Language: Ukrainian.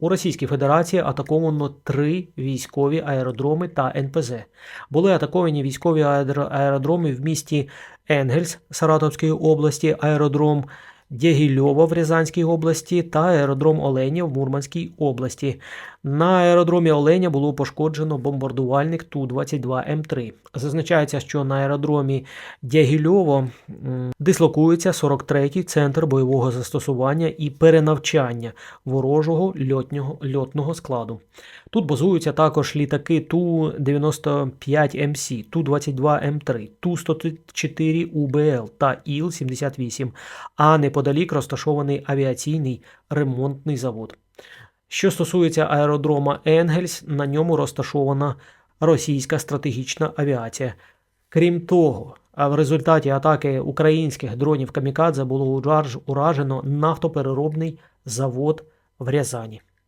У Російській Федерації атаковано три військові аеродроми та НПЗ. Були атаковані військові аеро- аеродроми в місті Енгельс Саратовської області, аеродром Дєгільова в Рязанській області та аеродром Оленя в Мурманській області. На аеродромі Оленя було пошкоджено бомбардувальник Ту-22М3. Зазначається, що на аеродромі Дягільово дислокується 43-й центр бойового застосування і перенавчання ворожого льотнього, льотного складу. Тут базуються також літаки Ту-95МС, Ту-22М3, Ту-104 УБЛ та Іл-78, а неподалік розташований авіаційний ремонтний завод. Що стосується аеродрома Енгельс, на ньому розташована російська стратегічна авіація. Крім того, в результаті атаки українських дронів Камікадзе було уражено нафтопереробний завод в Рязані.